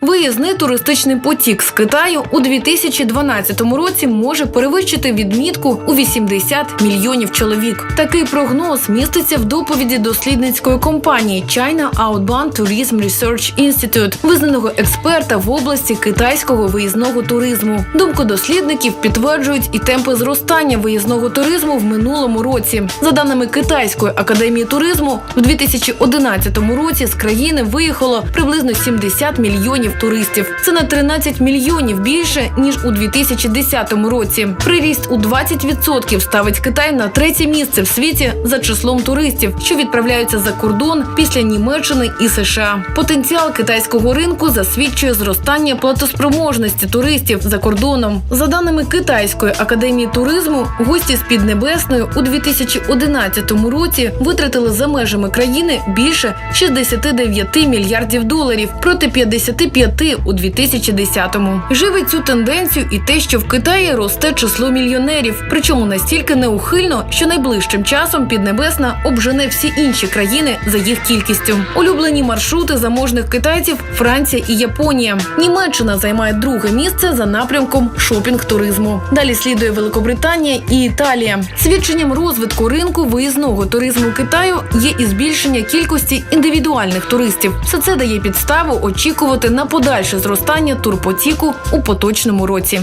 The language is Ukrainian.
Виїзний туристичний потік з Китаю у 2012 році може перевищити відмітку у 80 мільйонів чоловік. Такий прогноз міститься в доповіді дослідницької компанії China Outbound Tourism Research Institute, визнаного експерта в області китайського виїзного туризму. Думку дослідників підтверджують і темпи зростання виїзного туризму в минулому році. За даними Китайської академії туризму, в 2011 році з країни виїхало приблизно 70 мільйонів туристів. Це на 13 мільйонів більше ніж у 2010 році. Приріст у 20% ставить Китай на третє місце в світі за числом туристів, що відправляються за кордон після Німеччини і США. Потенціал китайського ринку засвідчує зростання платоспроможності туристів за кордоном. За даними Китайської академії туризму, гості з Піднебесної у 2011 році витратили за межами країни більше 69 мільярдів доларів проти 55 у 2010-му. Живе цю тенденцію і те, що в Китаї росте число мільйонерів, причому настільки неухильно, що найближчим часом Піднебесна обжене всі інші країни за їх кількістю. Улюблені маршрути заможних китайців Франція і Японія. Німеччина займає друге місце за напрямком шопінг-туризму. Далі слідує Великобританія і Італія. Свідченням розвитку ринку виїзного туризму Китаю є і збільшення кількості індивідуальних туристів. Все це дає підставу очікувати на подальше зростання турпотіку у поточному році.